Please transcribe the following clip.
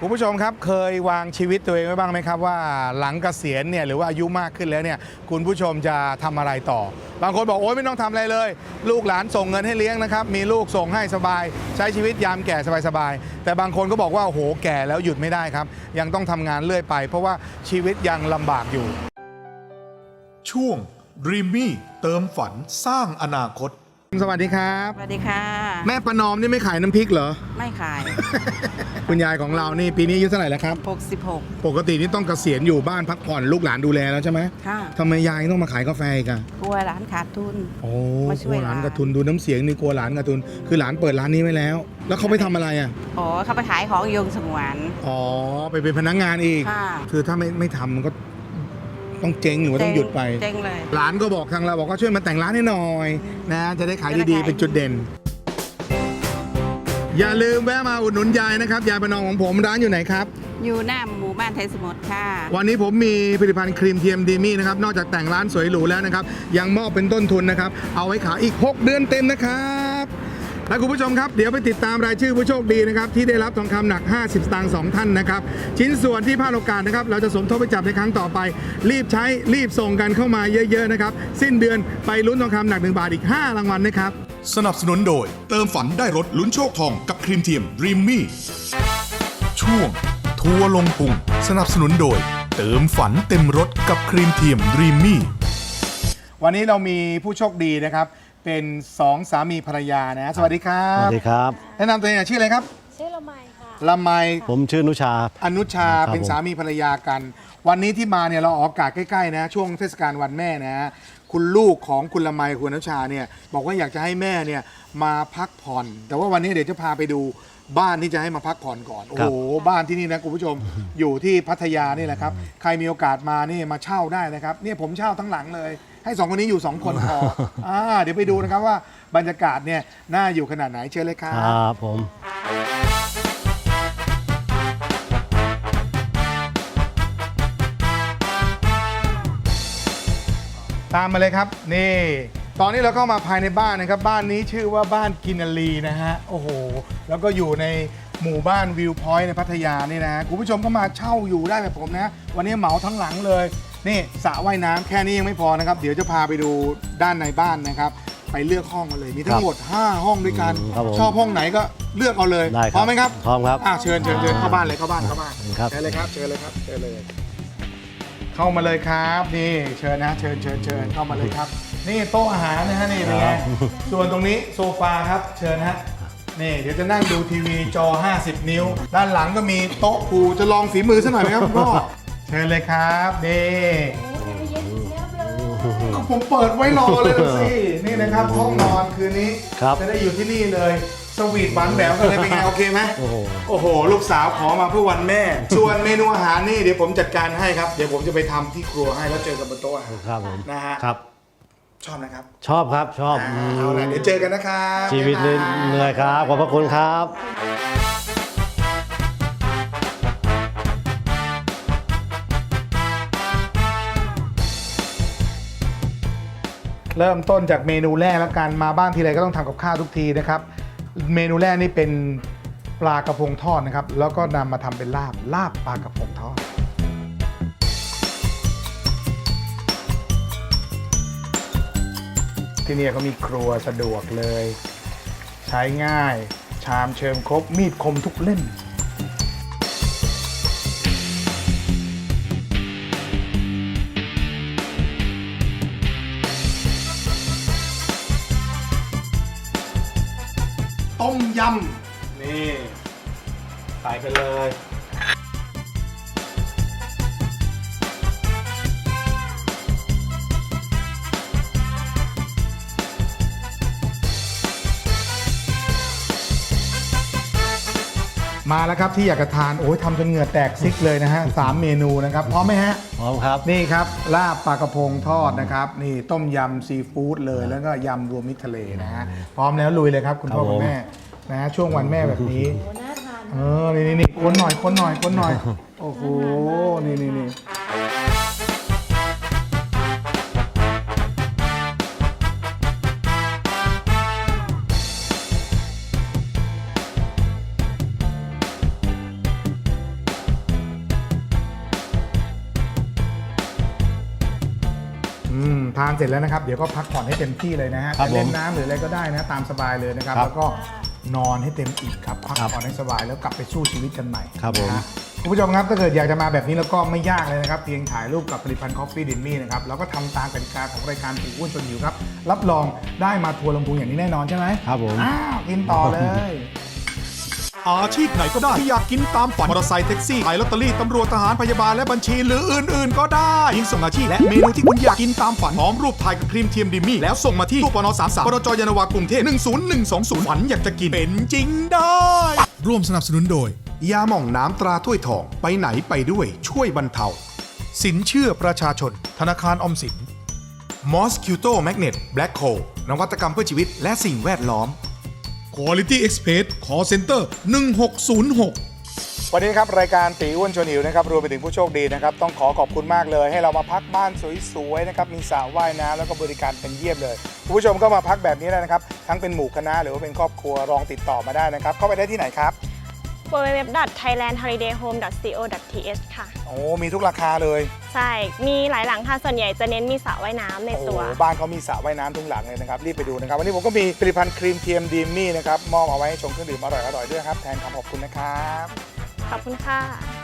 คุณผู้ชมครับเคยวางชีวิตตัวเองไว้บ้างไหมครับว่าหลังเกษียณเนี่ยหรือว่าอายุมากขึ้นแล้วเนี่ยคุณผู้ชมจะทำอะไรต่อ บางคนบอกโอ๊ยไม่ต้องทำอะไรเลย ลูกหลานส่งเงินให้เลี้ยงนะครับมีลูกส่งให้สบาย ใช้ชีวิตยามแก่สบายๆแต่บางคนก็บอกว่าโอ้โหแก่แล้วหยุดไม่ได้ครับ ยังต้องทำงานเรื่อยไป เพราะว่าชีวิตยังลำบากอยู่ ช่วง Dreamy เติมฝันสร้างอนาคต สวัสดีครับ สวัสดีค่ะ แม่ประนอมนี่ไม่ขายน้ำพริกเหรอ ไม่ขาย คุณยายของเรานี่ปีนี้อายุเท่าไหร่แล้วครับ 66 ปกตินี่ต้องเกษียณอยู่บ้านพักผ่อนลูกหลานดูแลแล้วใช่ไหมค่ะทำไมยายต้องมาขายกาแฟอีกอะกลัวร้านขาดทุน โอ้มาช่กลัววยหลานหลาน กระทุนดูน้ำเสียงนี่กลัวหลานกระทุน คือหลานเปิดร้านนี้ไว้แล้ว แล้วเขาไปทำอะไรอะอ๋อเขาไปขายของยงสงวน อ๋อไปเป็นพนักงานอีก ค่ะคือถ้าไม่ไม่ทำมันก็ต้องเจ๊งหรือว่าต้องหยุดไป เจ๊งเลย หลานก็บอกทางเราบอกว่าช่วยมาแต่งร้านให้หน่อยนะจะได้ขายจะได้ดีๆขาย เป็นจุดเด่น อย่าลืมแวะมาอุดหนุนยายนะครับ ยายประนอมของผมร้านอยู่ไหนครับ อยู่หน้าหมู่บ้านไทยสมุทรค่ะ วันนี้ผมมีผลิตภัณฑ์ครีมเทียมดีมี่นะครับ นอกจากแต่งร้านสวยหรูแล้วนะครับ ยังมอบเป็นต้นทุนนะครับ เอาไว้ขายอีก 6 เดือนเต็มนะครับ และคุณผู้ชมครับ เดี๋ยวไปติดตามรายชื่อผู้โชคดีนะครับ ที่ได้รับทองคำหนัก 50 สตางค์2ท่านนะครับ ชิ้นส่วนที่พลาดโอกาสนะครับ เราจะสมทบไปจับในครั้งต่อไป รีบใช้รีบส่งกันเข้ามาเยอะๆนะครับ สิ้นเดือนไปลุ้นทองคำหนัก 1 บาทอีก 5 รางวัลนะครับ สนับสนุนโดย เติมฝันได้รถลุ้นโชคทองกับครีมเทียม Dreamy ช่วง ทัวร์ลงพุงสนับสนุนโดย เติมฝันเต็มรถกับครีมเทียม Dreamy วันนี้เรามีผู้โชคดีนะครับ เป็นสองสามีภรรยานะสวัสดีครัสบวัสดีครับ แนะนำตัวเองหน่อยชื่ออะไรครับชื่อละไมค่ะละไมผมชื่อนุชา อนุชาครับเป็นผมสามีภรรยากัน วันนี้ที่มาเนี่ยเราออกอากาศใกล้ๆนะ ช่วงเทศกาลวันแม่นะ คุณลูกของคุณละไมคุณอนุชาเนี่ยบอกว่าอยากจะให้แม่เนี่ยมาพักผ่อน แต่ว่าวันนี้เดี๋ยวจะพาไปดูบ้านที่จะให้มาพักผ่อนก่อน โอ้โห บ้านที่นี่นะคุณผู้ชม อยู่ที่พัทยานี่แหละครับ ใครมีโอกาสมานี่มาเช่าได้นะครับ เนี่ยผมเช่าทั้งหลังเลย ให้สองคนนี้อยู่สองคนพออ่าเดี๋ยวไปดูนะครับว่าบรรยากาศเนี่ยน่าอยู่ขนาดไหนเชิญเลยครัคบรับผม ตามมาเลยครับ นี่ ตอนนี้เราเข้ามาภายในบ้านนะครับ บ้านนี้ชื่อว่าบ้านกินนารีนะฮะ โอ้โห แล้วก็อยู่ในหมู่บ้านวิวพอยต์ในพัทยานี่นะฮะคุณผู้ชมก็มาเช่าอยู่ได้แบบผมนะ วันนี้เหมาทั้งหลังเลย นี่สระว่ายน้ำแค่นี้ยังไม่พอนะครับ เดี๋ยวจะพาไปดูด้านในบ้านนะครับ ไปเลือกห้องกันเลย มีทั้งหมด 5 ห้องด้วยกันครับผมชอบห้องไหนก็เลือกเอาเลย ได้พร้อมไหมครับพร้อมครับอะเชิญเชิญเชิญเข้าบ้านเลยเข้าบ้านเข้าบ้านครับ เชิญเลยครับ เชิญเลยครับ เชิญเลย เข้ามาเลยครับนี่เชิญนะเชิญเชิญเชิญเข้ามาเลยครับ นี่โต๊ะอาหารนะฮะนี่เป็นไงครับส่วนตรงนี้โซฟาครับเชิญฮะนี่เดี๋ยวจะนั่งดูทีวีจอ 50 นิ้ว ด้านหลังก็มีโต๊ะปูจะลองฝีมือสักหน่อยไหมครับคุณพ่อเชิญเลยครับนี่ก็ผมเปิดไว้รอเลยนะสินี่นะครับห้องนอนคืนนี้ครับจะได้อยู่ที่นี่เลย สวีทหวานแหววกันเลยเป็นไงโอเคไหมโอ้โห โอ้โห ลูกสาวขอมาเพื่อวันแม่ ส่วนเมนูอาหารนี่เดี๋ยวผมจัดการให้ครับ เดี๋ยวผมจะไปทำที่ครัวให้แล้วเจอกันบนโต๊ะอาหารครับผมนะฮะครับ ชอบนะครับชอบครับชอบอ่าอืมเอาละเดี๋ยวเจอกันนะครับชีวิตเหบ๊ายบายนื่อยครับ ขอบพระคุณครับ เริ่มต้นจากเมนูแรกแล้วกันมาบ้านทีไรก็ต้องทำกับข้าวทุกทีนะครับ เมนูแรกนี่เป็นปลากระพงทอดนะครับ แล้วก็นำมาทำเป็นลาบลาบปลากระพงทอด ที่นี่ก็มีครัวสะดวกเลย ใช้ง่าย ชามเชิมครบมีดคมทุกเล่ม ยำนี่ใส่ไปเลยมาแล้วครับที่อยากจะทานโอ้ยทำจนเหงื่อแตกซิกเลยนะฮะสามเมนูนะครับพร้อมไหมฮะพร้อมครับนี่ครับลาบปลากระพงทอดนะครับ นี่ต้มยำซีฟู้ดเลยแล้วก็ยำรวมมิตรทะเลนะฮะพร้อมแล้วลุยเลยครับคุณพ่อครับผมคุณแม่ นะฮะช่วงวันแม่แบบนี้ โอ้น่าทานเออ นี่นี่นี่คนหน่อยคนหน่อยคนหน่อย โอ้โห นี่นี่นี่ ทานเสร็จแล้วนะครับ เดี๋ยวก็พักผ่อนให้เต็มที่เลยนะฮะครับจะเล่นผมน้ำหรืออะไรก็ได้นะตามสบายเลยนะครับ ครับแล้วก็นอนให้เต็มอิ่มครับพักครับผ่อนให้สบายแล้วกลับไปสู้ชีวิตกันใหม่ครับผม นะฮะคุณผู้ชมครับถ้าเกิดอยากจะมาแบบนี้แล้วก็ไม่ยากเลยนะครับเพียงถ่ายรูปกับผลิตภัณฑ์คอฟฟี่ดินมี่นะครับแล้วก็ทำตามกติกาของรายการตีอ้วนจนหิวครับรับรองได้มาทัวร์ลงพุงอย่างนี้แน่นอนใช่ไหมครับผม อ้าวกินต่อเลย อาชีพไหนก็ได้ที่อยากกินตามฝันมอเตอร์ไซค์แท็กซี่ขายลอตเตอรี่ตำรวจทหารพยาบาลและบัญชีหรืออื่น ๆ ก็ได้ยิ่งส่งอาชีพและเมนูที่คุณอยากกินตามฝันพร้อมรูปถ่ายกับครีมเทียมดิมมี่แล้วส่งมาที่ตู้ปน33ปรจยานวากรุงเทพ10120ฝันอยากจะกินเป็นจริงได้ ร่วมสนับสนุนโดย ยาหม่องน้ำตราถ้วยทองไปไหนไปด้วยช่วยบรรเทา สินเชื่อประชาชน ธนาคารออมสิน Mosquito Magnet Black Hole นวัตกรรมเพื่อชีวิตและสิ่งแวดล้อม Quality Express Call Center 1606วันนี้ครับรายการตีอ้วนชวนหิวนะครับรวมไปถึงผู้โชคดีนะครับต้องขอขอบคุณมากเลย ให้เรามาพักบ้านสวยๆนะครับมีสระว่ายน้ำแล้วก็บริการเป็นเยี่ยมเลยคุณผู้ชมก็มาพักแบบนี้ได้นะครับ ทั้งเป็นหมู่คณะหรือว่าเป็นครอบครัวลองติดต่อมาได้นะครับ เข้าไปได้ที่ไหนครับ www.thailandholidayhome.th ค่ะ โอ้มีทุกราคาเลยใช่ มีหลายหลังค่ะ ส่วนใหญ่จะเน้นมีสระว่ายน้ำในโอ้โหตัว บ้านเขามีสระว่ายน้ำทุกหลังเลยนะครับรีบไปดูนะครับ วันนี้ผมก็มีผลิตภัณฑ์ครีมเทียมดีมี่นะครับมอบเอาไว้ให้ชงเครื่องดื่มอร่อยๆด้วยครับแทนคำขอบคุณนะครับ ขอบคุณค่ะ